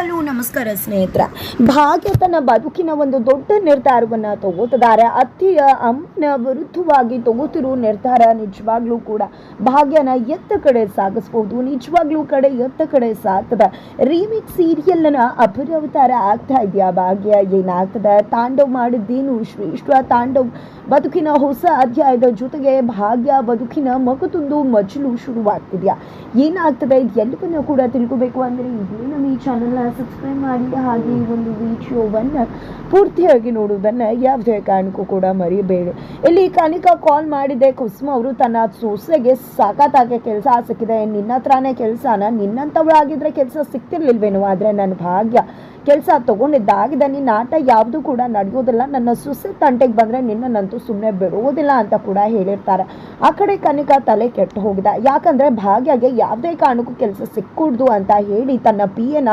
Hello, ನಮಸ್ಕಾರ ಸ್ನೇಹಿತರ. ಭಾಗ್ಯ ತನ್ನ ಬದುಕಿನ ಒಂದು ದೊಡ್ಡ ನಿರ್ಧಾರವನ್ನು ತಗೋತಿದ್ದಾರೆ. ಅತ್ತೆಯ ಅಮ್ಮನ ವಿರುದ್ಧವಾಗಿ ತಗೋತಿರೋ ನಿರ್ಧಾರ ನಿಜವಾಗ್ಲೂ ಕೂಡ ಭಾಗ್ಯನ ಎತ್ತ ಕಡೆ ಸಾಗಿಸ್ಬೋದು. ನಿಜವಾಗ್ಲೂ ಕಡೆ ಎತ್ತ ಕಡೆ ಸಾಗ್ತದೆ. ರೀಮಿಕ್ ಸೀರಿಯಲ್ನ ಅಭಿರವತಾರ ಆಗ್ತಾ ಇದೆಯಾ ಭಾಗ್ಯ? ಏನಾಗ್ತದ? ತಾಂಡವ್ ಮಾಡಿದ್ದೇನು ಶ್ರೇಷ್ಠ? ತಾಂಡವ್ ಬದುಕಿನ ಹೊಸ ಅಧ್ಯಾಯದ ಜೊತೆಗೆ ಭಾಗ್ಯ ಬದುಕಿನ ಮಗದೊಂದು ಮಜಲು ಶುರುವಾಗ್ತಿದೆಯಾ? ಏನಾಗ್ತದೆ? ಎಲ್ಲವನ್ನೂ ಕೂಡ ತಿಳ್ಕೋಬೇಕು ಅಂದರೆ ಇದೇ ನಮ್ಮ ಈ ಚಾನಲ್ನ ಸಬ್ಸ್ಕ್ರೈಬ್ ಮಾಡಿ ಹಾಗೆ ಈ ಒಂದು ವಿಡಿಯೋವನ್ನು ಪೂರ್ತಿಯಾಗಿ ನೋಡುವುದನ್ನು ಯಾವುದೇ ಕಾರಣಕ್ಕೂ ಕೂಡ ಮರಿಬೇಡಿ. ಇಲ್ಲಿ ಕನಿಕಾ ಕಾಲ್ ಮಾಡಿದೆ. ಕುಸುಮ ಅವರು ತನ್ನ ಸೊಸೆಗೆ ಸಾಕಾತಾಗೆ ಕೆಲಸ ಸಿಕ್ಕಿದೆ. ನಿನ್ನ ಹತ್ರನೇ ಕೆಲಸನ ನಿನ್ನಂಥವಳಾಗಿದ್ದರೆ ಕೆಲಸ ಸಿಕ್ತಿರ್ಲಿಲ್ವೇನೋ, ಆದರೆ ನನ್ನ ಭಾಗ್ಯ ಕೆಲಸ ತೊಗೊಂಡಿದ್ದಾಗಿದೆ. ನಿನ್ನ ಆಟ ಯಾವುದು ಕೂಡ ನಡೆಯೋದಿಲ್ಲ. ನನ್ನ ಸೊಸೆ ತಂಟೆಗೆ ಬಂದರೆ ನಿನ್ನನ್ನಂತೂ ಸುಮ್ಮನೆ ಬಿಡುವುದಿಲ್ಲ ಅಂತ ಕೂಡ ಹೇಳಿರ್ತಾರೆ. ಆ ಕಡೆ ಕನಿಕಾ ತಲೆ ಕೆಟ್ಟು ಹೋಗಿದೆ. ಯಾಕಂದರೆ ಭಾಗ್ಯಗೆ ಯಾವುದೇ ಕಾರಣಕ್ಕೂ ಕೆಲಸ ಸಿಕ್ಕೂಡ್ದು ಅಂತ ಹೇಳಿ ತನ್ನ ಪಿ ಎನ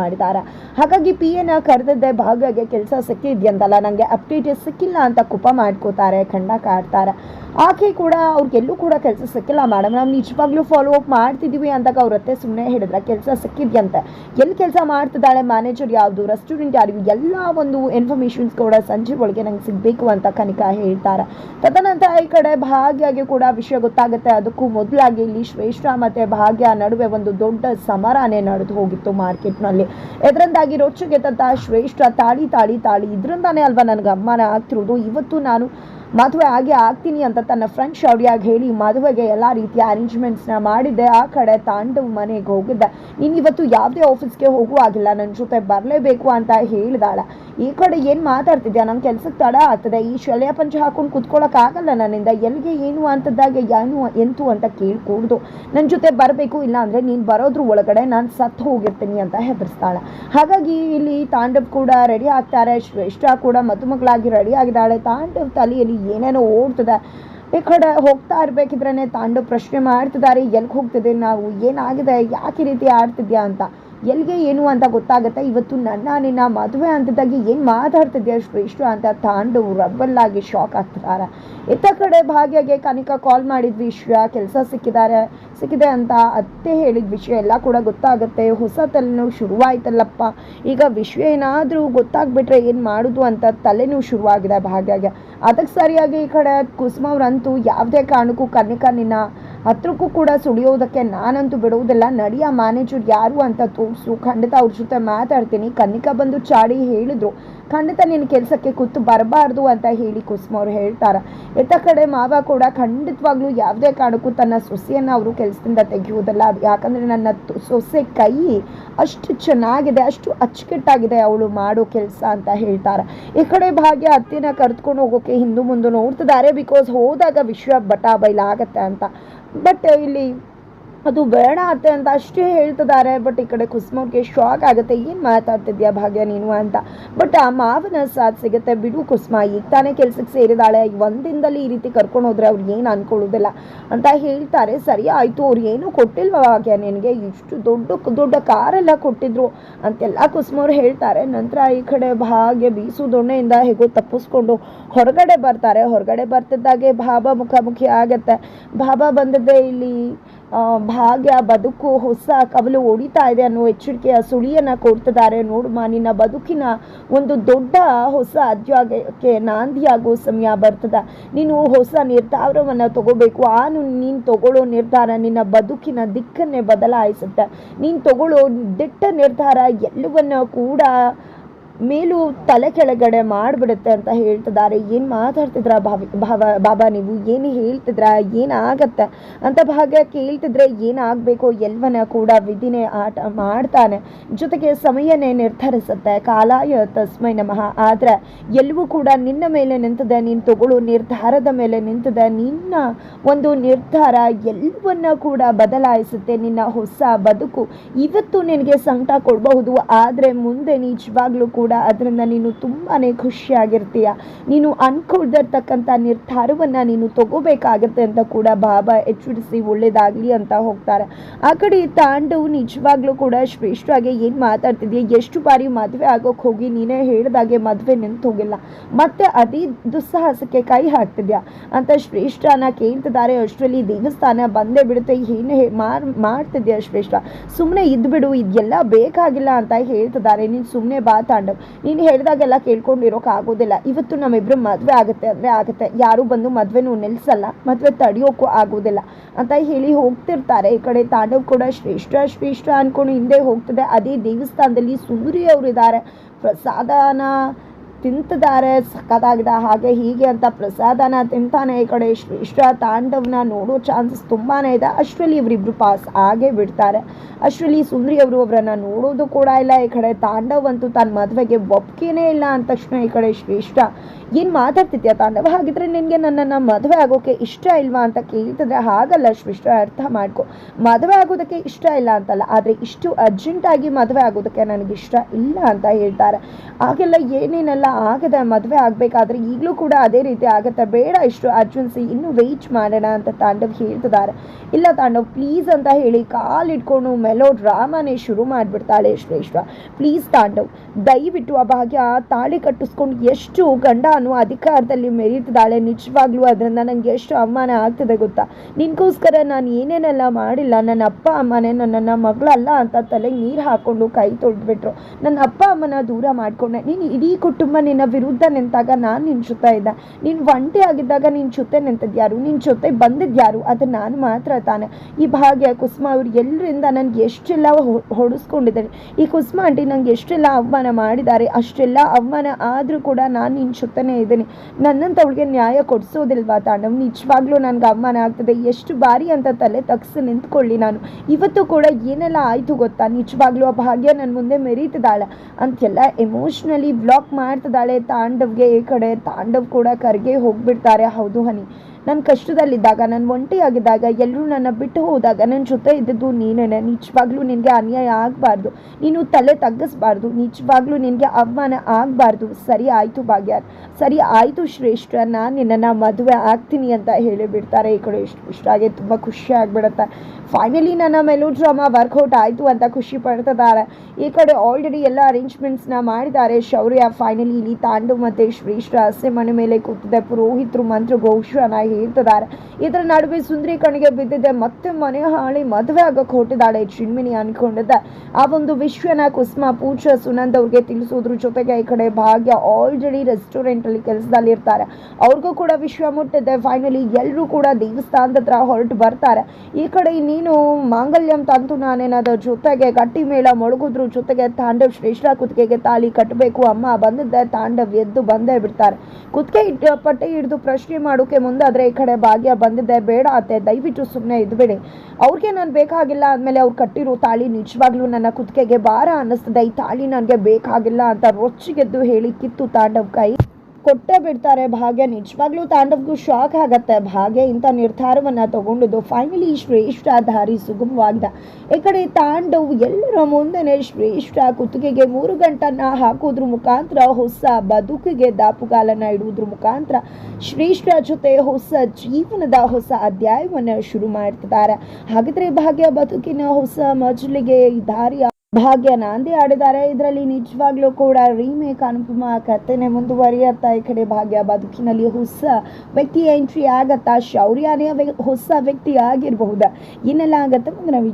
ಮಾಡಿದ್ದಾರೆ. ಹಾಗಾಗಿ ಪಿ ಎನ ಕರೆದಿದ್ದೆ ಭಾಗ್ಯಗೆ ಕೆಲಸ ಸಿಕ್ಕಿದ್ಯಂತಲ್ಲ ನನಗೆ ಅಪ್ಡೇಟ್ ಸಿಕ್ಕಿಲ್ಲ ಅಂತ ಕುಪ ಮಾಡ್ಕೋತಾರೆ, ಖಂಡ ಕಾಡ್ತಾರೆ. ಆಕೆ ಕೂಡ ಅವ್ರಿಗೆಲ್ಲೂ ಕೂಡ ಕೆಲಸ ಸಿಕ್ಕಿಲ್ಲ. ಮೇಡಮ್ ನಾವು ನಿಜವಾಗ್ಲೂ ಫಾಲೋ ಅಪ್ ಮಾಡ್ತಿದ್ದೀವಿ ಅಂದಾಗ ಅವ್ರ ಸುಮ್ಮನೆ ಹೇಳಿದ್ರೆ ಕೆಲಸ ಸಿಕ್ಕಿದ್ಯಂತೆ. ಎಲ್ಲಿ ಕೆಲಸ ಮಾಡ್ತಿದ್ದಾಳೆ ಮ್ಯಾನೇಜರ್ ಯಾವುದು ರೆಸ್ಟೋರೆಂಟ್ ಯಾರು ಎಲ್ಲ ಒಂದು ಇನ್ಫಾರ್ಮೇಷನ್ಸ್ ಕೂಡ ಸಂಜೆ ಒಳಗೆ ನಂಗೆ ಸಿಗಬೇಕು ಅಂತ ಕನಿಕಾ ಹೇಳ್ತಾರೆ. ತದನಂತರ ಈ ಕಡೆ ಭಾಗ್ಯಗೆ ಕೂಡ ವಿಷಯ ಗೊತ್ತಾಗುತ್ತೆ. ಅದಕ್ಕೂ ಮೊದಲಾಗಿ ಇಲ್ಲಿ ಶ್ರೇಷ್ಠ ಮತ್ತು ಭಾಗ್ಯ ನಡುವೆ ಒಂದು ದೊಡ್ಡ ಸಮರಾನೇ ನಡೆದು ಹೋಗಿತ್ತು ಮಾರ್ಕೆಟ್ನಲ್ಲಿ. ಇದರಿಂದಾಗಿ ರೊಚ್ಚಿಗೆದ್ದಂಥ ಶ್ರೇಷ್ಠ ತಾಳಿ ತಾಳಿ ತಾಳಿ. ಇದರಿಂದಾನೇ ಅಲ್ವಾ ನನಗೆ ಅಮ್ಮನ ಆಗ್ತಿರೋದು? ಇವತ್ತು ನಾನು ಮದುವೆ ಆಗಿ ಆಗ್ತೀನಿ ಅಂತ ತನ್ನ ಫ್ರೆಂಡ್ ಶೌರ್ಯಾಗಿ ಹೇಳಿ ಮದುವೆಗೆ ಎಲ್ಲ ರೀತಿಯ ಅರೇಂಜ್ಮೆಂಟ್ಸ್ನ ಮಾಡಿದ್ದೆ. ಆ ಕಡೆ ತಾಂಡವ್ ಮನೆಗೆ ಹೋಗಿದ್ದೆ. ನೀನು ಇವತ್ತು ಯಾವುದೇ ಆಫೀಸ್ಗೆ ಹೋಗುವಾಗಿಲ್ಲ ನನ್ನ ಜೊತೆ ಬರಲೇಬೇಕು ಅಂತ ಹೇಳಿದಾಳೆ. ಈ ಕಡೆ ಏನು ಮಾತಾಡ್ತಿದ್ಯಾ? ನಮ್ಮ ಕೆಲ್ಸಕ್ಕೆ ತಡ ಆಗ್ತದೆ. ಈ ಶಲ್ಯ ಪಂಚ ಹಾಕೊಂಡು ಕುತ್ಕೊಳ್ಳೋಕ್ಕಾಗಲ್ಲ ನನ್ನಿಂದ. ಎಲ್ಲಿಗೆ ಏನು ಅಂತದ್ದಾಗೆ ಏನು ಎಂತು ಅಂತ ಕೇಳ್ಕೊಡ್ದು. ನನ್ನ ಜೊತೆ ಬರಬೇಕು ಇಲ್ಲ ಅಂದರೆ ನೀನು ಬರೋದ್ರ ಒಳಗಡೆ ನಾನು ಸತ್ತು ಹೋಗಿರ್ತೀನಿ ಅಂತ ಹೆದರ್ಸ್ತಾಳೆ. ಹಾಗಾಗಿ ಇಲ್ಲಿ ತಾಂಡವ್ ಕೂಡ ರೆಡಿ ಆಗ್ತಾರೆ. ಶ್ರೇಷ್ಠ ಕೂಡ ಮದುಮಗಳಾಗಿ ರೆಡಿ ಆಗಿದ್ದಾಳೆ. ತಾಂಡವ್ ತಲೆಯಲ್ಲಿ ಏನೇನೋ ಓಡ್ತದೆ. ಈ ಕಡೆ ಹೋಗ್ತಾ ಇರ್ಬೇಕಿದ್ರೆ ತಾಂಡು ಪ್ರಶ್ನೆ ಮಾಡ್ತಿದ್ದಾರೆ ಎಲ್ಲಿ ಹೋಗ್ತಿದೆ ನಾವು? ಏನಾಗಿದೆ? ಯಾಕೆ ಈ ರೀತಿ ಆಡ್ತಿದ್ಯಾ ಅಂತ. ಎಲ್ಲಿಗೆ ಏನು ಅಂತ ಗೊತ್ತಾಗುತ್ತೆ? ಇವತ್ತು ನನ್ನ ನಿನ್ನ ಮದುವೆ ಅಂತದಾಗಿ ಏನು ಮಾತಾಡ್ತಿದ್ಯಾ ಶ್ರೇಷ್ಠ ಅಂತ ತಾಂಡು ರಬ್ಬಲ್ಲಾಗಿ ಶಾಕ್ ಆಗ್ತಿದ್ದಾರೆ ಇತ್ತ ಕಡೆ ಭಾಗ್ಯಗೆ ಕನಿಕಾ ಕಾಲ್ ಮಾಡಿದ್ವಿ. ವಿಷಯ ಕೆಲಸ ಸಿಕ್ಕಿದ್ದಾರೆ ಸಿಕ್ಕಿದೆ ಅಂತ ಅತ್ತೆ ಹೇಳಿದ ವಿಷಯ ಎಲ್ಲ ಕೂಡ ಗೊತ್ತಾಗುತ್ತೆ. ಹೊಸ ತಲೆನೋವು ಶುರುವಾಯ್ತಲ್ಲಪ್ಪ. ಈಗ ವಿಶ್ವ ಏನಾದರೂ ಗೊತ್ತಾಗ್ಬಿಟ್ರೆ ಏನು ಮಾಡೋದು ಅಂತ ತಲೆನೋವು ಶುರುವಾಗಿದೆ ಭಾಗ್ಯಗೆ. ಅದಕ್ಕೆ ಸರಿಯಾಗಿ ಈ ಕಡೆ ಕುಸುಮವ್ರಂತೂ ಯಾವುದೇ ಕಾರಣಕ್ಕೂ ಕನಿಕಾ ನಿನ್ನ ಹತ್ರಕ್ಕೂ ಕೂಡ ಸುಳಿಯೋದಕ್ಕೆ ನಾನಂತೂ ಬಿಡುವುದಿಲ್ಲ. ನಡಿಯ ಮ್ಯಾನೇಜರ್ ಯಾರು ಅಂತ ತೋರಿಸು. ಖಂಡಿತ ಅವ್ರ ಜೊತೆ ಮಾತಾಡ್ತೀನಿ. ಕನ್ನಿಕಾ ಬಂದು ಚಾಡಿ ಹೇಳಿದ್ರು. ಖಂಡಿತ ನೀನು ಕೆಲಸಕ್ಕೆ ಕೂತು ಬರಬಾರ್ದು ಅಂತ ಹೇಳಿ ಕುಸುಮ ಅವ್ರು ಹೇಳ್ತಾರೆ. ಇತ್ತ ಕಡೆ ಮಾವ ಕೂಡ ಖಂಡಿತವಾಗ್ಲೂ ಯಾವುದೇ ಕಾರಣಕ್ಕೂ ತನ್ನ ಸೊಸೆಯನ್ನು ಅವರು ಕೆಲಸದಿಂದ ತೆಗೆಯುವುದಲ್ಲ. ಯಾಕಂದರೆ ನನ್ನ ಸೊಸೆ ಕೈ ಅಷ್ಟು ಚೆನ್ನಾಗಿದೆ, ಅಷ್ಟು ಅಚ್ಚುಕಟ್ಟಾಗಿದೆ ಅವಳು ಮಾಡೋ ಕೆಲಸ ಅಂತ ಹೇಳ್ತಾರೆ. ಈ ಕಡೆ ಭಾಗ್ಯ ಹತ್ತಿನ ಕರೆದುಕೊಂಡು ಹೋಗೋಕೆ ಹಿಂದೂ ಮುಂದೆ ನೋಡ್ತಿದ್ದಾರೆ. ಬಿಕಾಸ್ ಹೋದಾಗ ವಿಶ್ವ ಬಟಾ ಬೈಲಾಗತ್ತೆ ಅಂತ. ಬಟ್ ಇಲ್ಲಿ ಅದು ಬೇಡ ಅತ್ತೆ ಅಂತ ಅಷ್ಟೇ ಹೇಳ್ತಿದ್ದಾರೆ. ಬಟ್ ಈ ಕಡೆ ಕುಸುಮಕ್ಕೆ ಶಾಕ್ ಆಗುತ್ತೆ. ಏನು ಮಾತಾಡ್ತಿದ್ಯಾ ಭಾಗ್ಯ ನೀನು ಅಂತ. ಬಟ್ ಆ ಮಾವನ ಸಾಥ್ ಸಿಗುತ್ತೆ. ಬಿಡು ಕುಸುಮ, ಈಗ ತಾನೇ ಕೆಲ್ಸಕ್ಕೆ ಸೇರಿದಾಳೆ. ಒಂದಿನದಲ್ಲಿ ಈ ರೀತಿ ಕರ್ಕೊಂಡು ಹೋದ್ರೆ ಅವ್ರು ಏನು ಅನ್ಕೊಳ್ಳೋದಿಲ್ಲ ಅಂತ ಹೇಳ್ತಾರೆ. ಸರಿ ಆಯಿತು, ಅವ್ರು ಏನು ಕೊಟ್ಟಿಲ್ವ ಭಾಗ್ಯ ನಿನಗೆ? ಇಷ್ಟು ದೊಡ್ಡ ದೊಡ್ಡ ಕಾರೆಲ್ಲ ಕೊಟ್ಟಿದ್ರು ಅಂತೆಲ್ಲ ಕುಸುಮವ್ರು ಹೇಳ್ತಾರೆ. ನಂತರ ಈ ಕಡೆ ಭಾಗ್ಯ ಬೀಸು ದೊಣ್ಣೆಯಿಂದ ಹೇಗೋ ತಪ್ಪಿಸ್ಕೊಂಡು ಹೊರಗಡೆ ಬರ್ತಾರೆ. ಹೊರಗಡೆ ಬರ್ತಿದ್ದಾಗೆ ಬಾಬಾ ಮುಖಾಮುಖಿ ಆಗತ್ತೆ. ಬಾಬಾ ಬಂದದ್ದೇ ಇಲ್ಲಿ ಭಾಗ್ಯ, ಬದುಕು, ಹೊಸ ಕವಲು ಒಡಿತಾ ಇದೆ ಅನ್ನೋ ಎಚ್ಚರಿಕೆಯ ಸುಳಿಯನ್ನು ಕೊಡ್ತಿದ್ದಾರೆ. ನೋಡುಮ್ಮ, ನಿನ್ನ ಬದುಕಿನ ಒಂದು ದೊಡ್ಡ ಹೊಸ ಅಧ್ಯಾಯಕ್ಕೆ ನಾಂದಿಯಾಗೋ ಸಮಯ ಬರ್ತದೆ. ನೀನು ಹೊಸ ನಿರ್ಧಾರವನ್ನು ತಗೋಬೇಕು. ಆ ನೀನು ತಗೊಳ್ಳೋ ನಿರ್ಧಾರ ನಿನ್ನ ಬದುಕಿನ ದಿಕ್ಕನ್ನೇ ಬದಲಾಯಿಸುತ್ತೆ. ನೀನು ತಗೊಳ್ಳೋ ದಿಟ್ಟ ನಿರ್ಧಾರ ಎಲ್ಲವನ್ನ ಕೂಡ ಮೇಲೂ ತಲೆ ಕೆಳಗಡೆ ಮಾಡಿಬಿಡುತ್ತೆ ಅಂತ ಹೇಳ್ತಿದ್ದಾರೆ. ಏನು ಮಾತಾಡ್ತಿದ್ರ ಭಾವ ಬಾಬಾ ನೀವು? ಏನು ಹೇಳ್ತಿದ್ರ? ಏನಾಗತ್ತೆ ಅಂತ ಭಾಗ ಕೇಳ್ತಿದ್ರೆ ಏನಾಗಬೇಕು ಎಲ್ಲವನ್ನ ಕೂಡ ವಿಧಿನೇ ಆಟ ಮಾಡ್ತಾನೆ. ಜೊತೆಗೆ ಸಮಯನೇ ನಿರ್ಧರಿಸುತ್ತೆ. ಕಾಲಾಯ ತಸ್ಮೈ ನಮಃ. ಆದರೆ ಎಲ್ಲವೂ ಕೂಡ ನಿನ್ನ ಮೇಲೆ ನಿಂತಿದೆ. ನೀನು ತಗೊಳ್ಳೋ ನಿರ್ಧಾರದ ಮೇಲೆ ನಿಂತಿದೆ. ನಿನ್ನ ಒಂದು ನಿರ್ಧಾರ ಎಲ್ಲವನ್ನ ಕೂಡ ಬದಲಾಯಿಸುತ್ತೆ. ನಿನ್ನ ಹೊಸ ಬದುಕು ಇವತ್ತು ನಿನಗೆ ಸಂಕಟ ಕೊಡಬಹುದು. ಆದರೆ ಮುಂದೆ ನಿಜವಾಗ್ಲೂ ಕೂಡ ಕೂಡ ಅದರಿಂದ ನೀನು ತುಂಬಾ ಖುಷಿಯಾಗಿರ್ತೀಯ. ನೀನು ಅನ್ಕೊಳ್ದಿರ್ತಕ್ಕಂಥ ನಿರ್ಧಾರವನ್ನು ನೀನು ತಗೋಬೇಕಾಗತ್ತೆ ಅಂತ ಕೂಡ ಬಾಬಾ ಎಚ್ಚರಿಸಿ ಒಳ್ಳೇದಾಗಲಿ ಅಂತ ಹೋಗ್ತಾರೆ. ಆ ಕಡೆ ತಾಂಡವ್ ನಿಜವಾಗ್ಲೂ ಕೂಡ ಶ್ರೇಷ್ಠವಾಗಿ ಏನು ಮಾತಾಡ್ತಿದ್ಯಾ? ಎಷ್ಟು ಬಾರಿ ಮದುವೆ ಆಗೋಕೆ ಹೋಗಿ ನೀನೇ ಹೇಳಿದಾಗೆ ಮದುವೆ ನಿಂತು ಹೋಗಿಲ್ಲ ಮತ್ತೆ ಅದೇ ದುಸ್ಸಾಹಸಕ್ಕೆ ಕೈ ಹಾಕ್ತಿದ್ಯಾ? ಅಂತ ಶ್ರೇಷ್ಠನ ಕೇಳ್ತಿದ್ದಾರೆ. ಅಷ್ಟರಲ್ಲಿ ದೇವಸ್ಥಾನ ಬಂದೇ ಬಿಡುತ್ತೆ. ಏನು ಮಾರ್ ಮಾಡ್ತಿದ್ಯಾ ಶ್ರೇಷ್ಠ? ಸುಮ್ಮನೆ ಇದ್ಬಿಡು ಇದೆಲ್ಲ ಬೇಕಾಗಿಲ್ಲ ಅಂತ ಹೇಳ್ತಿದ್ದಾರೆ. ನೀನು ಸುಮ್ಮನೆ ಬಾ ತಾಂಡವ್. ನೀನು ಹೇಳಿದಾಗೆಲ್ಲ ಕೇಳ್ಕೊಂಡಿರೋಕೆ ಆಗೋದಿಲ್ಲ. ಇವತ್ತು ನಮ್ಮಿಬ್ಬರು ಮದುವೆ ಆಗುತ್ತೆ ಅಂದರೆ ಆಗುತ್ತೆ. ಯಾರೂ ಬಂದು ಮದುವೆನೂ ನಿಲ್ಲಿಸಲ್ಲ ಮದುವೆ ತಡೆಯೋಕ್ಕೂ ಆಗೋದಿಲ್ಲ. ಅಂತ ಹೇಳಿ ಹೋಗ್ತಿರ್ತಾರೆ. ಈ ಕಡೆ ತಾಂಡವ್ ಕೂಡ ಶ್ರೇಷ್ಠ ಶ್ರೇಷ್ಠ ಅಂದ್ಕೊಂಡು ಹಿಂದೆ ಹೋಗ್ತದೆ. ಅದೇ ದೇವಸ್ಥಾನದಲ್ಲಿ ಸುಂದರಿ ಅವರು ಇದ್ದಾರೆ ಪ್ರಸಾದನ ತಿಂತಿದ್ದಾರೆ, ಸಖತ್ತಾಗಿದೆ. ಹಾಗೆ ಹೀಗೆ ಅಂತ ಪ್ರಸಾದನ ತಿಂತಾನೆ ಈ ಕಡೆ ಶ್ರೇಷ್ಠ ತಾಂಡವ್ನ ನೋಡೋ ಚಾನ್ಸಸ್ ತುಂಬಾ ಇದೆ. ಅಷ್ಟರಲ್ಲಿ ಇವರಿಬ್ರು ಪಾಸ್ ಆಗೇ ಬಿಡ್ತಾರೆ. ಅಷ್ಟರಲ್ಲಿ ಸುಂದರಿ ಅವರು ಅವರನ್ನು ನೋಡೋದು ಕೂಡ ಇಲ್ಲ. ಈ ಕಡೆ ತಾಂಡವ್ ಅಂತೂ ತನ್ನ ಮದುವೆಗೆ ಒಪ್ಪಿಗೆನೇ ಇಲ್ಲ ಅಂದ ತಕ್ಷಣ ಈ ಕಡೆ ಶ್ರೇಷ್ಠ ಏನು ಮಾತಾಡ್ತಿದ್ಯಾ ತಾಂಡವ? ಹಾಗಿದ್ರೆ ನಿನಗೆ ನನ್ನನ್ನು ಮದುವೆ ಆಗೋಕೆ ಇಷ್ಟ ಇಲ್ವಾ ಅಂತ ಕೇಳ್ತಿದ್ರೆ ಹಾಗಲ್ಲ ಶ್ರೇಷ್ಠ ಅರ್ಥ ಮಾಡ್ಕೊ. ಮದುವೆ ಆಗೋದಕ್ಕೆ ಇಷ್ಟ ಇಲ್ಲ ಅಂತಲ್ಲ, ಆದರೆ ಇಷ್ಟು ಅರ್ಜೆಂಟಾಗಿ ಮದುವೆ ಆಗೋದಕ್ಕೆ ನನಗೆ ಇಷ್ಟ ಇಲ್ಲ ಅಂತ ಹೇಳ್ತಾರೆ. ಹಾಗೆಲ್ಲ ಏನೇನೆಲ್ಲ ಆಗದೆ, ಮದುವೆ ಆಗಬೇಕಾದ್ರೆ ಈಗಲೂ ಕೂಡ ಅದೇ ರೀತಿ ಆಗುತ್ತೆ? ಬೇಡ ಇಷ್ಟು ಅರ್ಜೆನ್ಸಿ ಇನ್ನೂ ವೆಯ್ಟ್ ಮಾಡೋಣ ಅಂತ ತಾಂಡವ್ ಹೇಳ್ತಿದ್ದಾರೆ. ಇಲ್ಲ ತಾಂಡವ್ ಪ್ಲೀಸ್ ಅಂತ ಹೇಳಿ ಕಾಲಿಟ್ಕೊಂಡು ಮೆಲೋ ಡ್ರಾಮಾನೇ ಶುರು ಮಾಡಿಬಿಡ್ತಾಳೆ ಶ್ರೇಷ್ಠ. ಪ್ಲೀಸ್ ತಾಂಡವ್, ದಯವಿಟ್ಟು ಆ ಭಾಗ್ಯ ತಾಳಿ ಕಟ್ಟಿಸ್ಕೊಂಡು ಎಷ್ಟು ಗಂಡ ಅಧಿಕಾರದಲ್ಲಿ ಮೆರೀತಿದ್ದಾಳೆ. ನಿಜವಾಗ್ಲೂ ಅದರಿಂದ ನನಗೆ ಎಷ್ಟು ಅವಮಾನ ಆಗ್ತದೆ ಗೊತ್ತಾ? ನಿನ್ಗೋಸ್ಕರ ನಾನು ಏನೇನೆಲ್ಲ ಮಾಡಿಲ್ಲ, ನನ್ನ ಅಪ್ಪ ಅಮ್ಮನೇ ನನ್ನನ್ನು ಮಗಳಲ್ಲ ಅಂತ ತಲೆಗೆ ನೀರು ಹಾಕ್ಕೊಂಡು ಕೈ ತೊಳೆದ್ಬಿಟ್ರು ನನ್ನ ಅಪ್ಪ ಅಮ್ಮನ ದೂರ ಮಾಡಿಕೊಂಡೆ. ನೀನು ಇಡೀ ಕುಟುಂಬ ನಿನ್ನ ವಿರುದ್ಧ ನಿಂತಾಗ ನಾನು ನಿನ್ನ ಜೊತೆ ಇದ್ದೆ. ನೀನು ಒಂಟಿ ಆಗಿದ್ದಾಗ ನಿನ್ನ ಜೊತೆ ನಿಂತಿದ್ಯಾರು ನಿನ್ನ ಜೊತೆ ಬಂದಿದ್ಯಾರು ಅದು ನಾನು ಮಾತ್ರ ತಾನೆ. ಈ ಭಾಗ್ಯ, ಕುಸುಮ ಅವ್ರು ಎಲ್ಲರಿಂದ ನನಗೆ ಎಷ್ಟೆಲ್ಲ ಹೊಡಿಸ್ಕೊಂಡಿದ್ದಾರೆ. ಈ ಕುಸುಮ ಆಂಟಿ ನಂಗೆ ಎಷ್ಟೆಲ್ಲ ಅವಮಾನ ಮಾಡಿದ್ದಾರೆ, ಅಷ್ಟೆಲ್ಲ ಅವಮಾನ ಆದರೂ ಕೂಡ ನಾನು ನಿನ್ನ ಜೊತೆನೇ ಇದ್ದೀನಿ. ನನ್ನಂಥವಳಿಗೆ ನ್ಯಾಯ ಕೊಡಿಸೋದಿಲ್ವಾ ತಾಂಡವ್? ನಿಜವಾಗ್ಲೂ ನನಗೆ ಅವಮಾನ ಆಗ್ತದೆ. ಎಷ್ಟು ಬಾರಿ ಅಂತ ತಲೆ ತಗ್ಸಿ ನಿಂತ್ಕೊಳ್ಳಿ ನಾನು. ಇವತ್ತು ಕೂಡ ಏನೆಲ್ಲ ಆಯಿತು ಗೊತ್ತಾ? ನಿಜವಾಗ್ಲೂ ಆ ಭಾಗ್ಯ ನನ್ನ ಮುಂದೆ ಮೆರೀತಿದ್ದಾಳೆ. ಅಂತೆಲ್ಲ ಎಮೋಷ್ನಲಿ ಬ್ಲಾಕ್ ಮಾಡ್ತಿದ್ದಾಳೆ ತಾಂಡವ್ಗೆ ಈ ಕಡೆ ತಾಂಡವ್ ಕೂಡ ಕರ್ಗೆ ಹೋಗ್ಬಿಡ್ತಾರೆ. ಹೌದು ಹನಿ. ನನ್ನ ಕಷ್ಟದಲ್ಲಿದ್ದಾಗ ನಾನು ಒಂಟಿಯಾಗಿದ್ದಾಗ, ಎಲ್ಲರೂ ನನ್ನ ಬಿಟ್ಟು ಹೋದಾಗ, ನನ್ನ ಜೊತೆ ಇದ್ದದ್ದು ನೀನೇನೆ ನಿಜವಾಗ್ಲೂ ನಿನಗೆ ಅನ್ಯಾಯ ಆಗಬಾರ್ದು. ನೀನು ತಲೆ ತಗ್ಗಿಸ್ಬಾರ್ದು. ನಿಜವಾಗ್ಲೂ ನಿನಗೆ ಅವಮಾನ ಆಗಬಾರ್ದು. ಸರಿ ಆಯಿತು ಭಾಗ್ಯ. ಸರಿ ಆಯಿತು ಶ್ರೇಷ್ಠ. ನಾನು ನಿನ್ನನ್ನು ಮದುವೆ ಆಗ್ತೀನಿ ಅಂತ ಹೇಳಿಬಿಡ್ತಾರೆ. ಈ ಕಡೆ ಇಷ್ಟು ಇಷ್ಟಾಗಿ ತುಂಬ ಖುಷಿ ಆಗಿಬಿಡುತ್ತೆ. ಫೈನಲಿ ನನ್ನ ಮೆಲೋ ಡ್ರಾಮಾ ವರ್ಕೌಟ್ ಆಯಿತು ಅಂತ ಖುಷಿ ಪಡ್ತಿದ್ದಾರೆ. ಈ ಕಡೆ ಆಲ್ರೆಡಿ ಎಲ್ಲ ಅರೇಂಜ್ಮೆಂಟ್ಸ್ನ ಮಾಡಿದ್ದಾರೆ. ಶೌರ್ಯ ಫೈನಲಿ ಇಲ್ಲಿ ತಾಂಡು ಮತ್ತು ಶ್ರೇಷ್ಠ ಹಸೆ ಮನೆ ಮೇಲೆ ಕೂತಿದೆ. ಪುರೋಹಿತರು, ಮಂತ್ರ ಘೋಷನ ಹೇಳ್ತಿದ್ದಾರೆ ಇದರ ನಡುವೆ ಸುಂದರಿ ಕಣಿಗೆ ಬಿದ್ದಿದೆ. ಮತ್ತೆ ಮನೆ ಹಾಳಿ ಮದುವೆ ಆಗಕ್ಕೆ ಹೊಟ್ಟಿದ್ದಾಳೆ ಚಿನ್ಮಿನಿ ಅನ್ಕೊಂಡಿದ್ದೆ. ಆ ಒಂದು ವಿಶ್ವನ ಕುಸ್ಮಾ, ಪೂಜಾ, ಸುನಂದ್ ಅವ್ರಿಗೆ ತಿಳಿಸೋದ್ರ ಜೊತೆಗೆ ಈ ಕಡೆ ಭಾಗ್ಯ ಆಲ್ರೆಡಿ ರೆಸ್ಟೋರೆಂಟ್ ಅಲ್ಲಿ ಕೆಲಸದಲ್ಲಿ ಇರ್ತಾರೆ. ಅವ್ರಿಗೂ ಕೂಡ ವಿಶ್ವ ಮುಟ್ಟಿದೆ. ಫೈನಲಿ ಎಲ್ಲರೂ ಕೂಡ ದೇವಸ್ಥಾನದ ಹತ್ರ ಹೊರಟು ಬರ್ತಾರೆ. ಈ ಕಡೆ ನೀನು ಮಾಂಗಲ್ಯಂ ತಂತು ನಾನೇನಾದ್ರ ಜೊತೆಗೆ ಗಟ್ಟಿ ಮೇಳ ಮೊಳಗುದ್ರ ಜೊತೆಗೆ ತಾಂಡವ್ ಶ್ರೇಷ್ಠ ಕುತ್ತಿಗೆಗೆ ತಾಳಿ ಕಟ್ಟಬೇಕು ಅಮ್ಮ ಬಂದಿದ್ದೆ, ತಾಂಡವ್ ಎದ್ದು ಬಂದೇ ಬಿಡ್ತಾರೆ. ಕುತ್ತಿಗೆ ಇಟ್ಟು, ಪಟ್ಟೆ ಹಿಡಿದು ಪ್ರಶ್ನೆ ಮಾಡೋಕೆ ಮುಂದಾದ್ರೆ ಈ ಕಡೆ ಭಾಗ್ಯ ಬಂದಿದ್ದೆ ಬೇಡ ಅತ್ತೆ, ದಯವಿಟ್ಟು ಸುಮ್ಮನೆ ಇದ್ಬಿಡಿ. ಅವ್ರಿಗೆ ನಾನು ಬೇಕಾಗಿಲ್ಲ ಅಂದಮೇಲೆ ಅವ್ರು ಕಟ್ಟಿರೋ ತಾಳಿ ನಿಜವಾಗ್ಲೂ ನನ್ನ ಕುತ್ತಿಗೆಗೆ ಭಾರ ಅನ್ನಿಸ್ತದೆ. ಈ ತಾಳಿ ನನಗೆ ಬೇಕಾಗಿಲ್ಲ ಅಂತ ರೊಚ್ಚಿಗೆದ್ದು ಹೇಳಿ ಕಿತ್ತು ತಾಂಡವ್ಕಾಯಿ ಕೊಟ್ಟೇ ಬಿಡ್ತಾರೆ ಭಾಗ್ಯ. ನಿಜವಾಗ್ಲೂ ತಾಂಡವ್ಗೂ ಶಾಕ್ ಆಗತ್ತೆ. ಭಾಗ್ಯ ಇಂಥ ನಿರ್ಧಾರವನ್ನು ತಗೊಂಡಿದ್ದು ಫೈನಲಿ ಶ್ರೇಷ್ಠ ದಾರಿ ಸುಗಮವಾಗಿದೆ. ಈ ಕಡೆ ತಾಂಡವ್ ಎಲ್ಲರ ಮುಂದೆನೆ ಶ್ರೇಷ್ಠ ಕುತ್ತಿಗೆಗೆ ಮೂರು ಗಂಟನ್ನ ಹಾಕೋದ್ರ ಮುಖಾಂತರ ಹೊಸ ಬದುಕಿಗೆ ದಾಪುಗಾಲನ್ನ ಇಡುವುದ್ರ ಮುಖಾಂತರ ಶ್ರೇಷ್ಠ ಜೊತೆ ಹೊಸ ಜೀವನದ ಹೊಸ ಅಧ್ಯಾಯವನ್ನು ಶುರು ಮಾಡ್ತಿದ್ದಾರೆ. ಹಾಗಿದ್ರೆ ಭಾಗ್ಯ ಬದುಕಿನ ಹೊಸ ಮಜಲಿಗೆ ದಾರಿ ಭಾಗ್ಯ ನಾಂದಿ ಆಡಿದ್ದಾರೆ ಇದರಲ್ಲಿ ನಿಜವಾಗ್ಲೂ ಕೂಡ ರೀಮೇಕ್ ಅನುಪಮ ಕಥೆನೆ ಮುಂದುವರಿಯತ್ತಾ ಈ ಕಡೆ ಭಾಗ್ಯ ಬದುಕಿನಲ್ಲಿ ಹೊಸ ವ್ಯಕ್ತಿ ಎಂಟ್ರಿ ಆಗತ್ತಾ? ಶೌರ್ಯನೇ ಹೊಸ ವ್ಯಕ್ತಿ ಆಗಿರಬಹುದಾ ಏನೆಲ್ಲ ಆಗತ್ತೆ ಮುಂದಿನ ವಿಚಾರ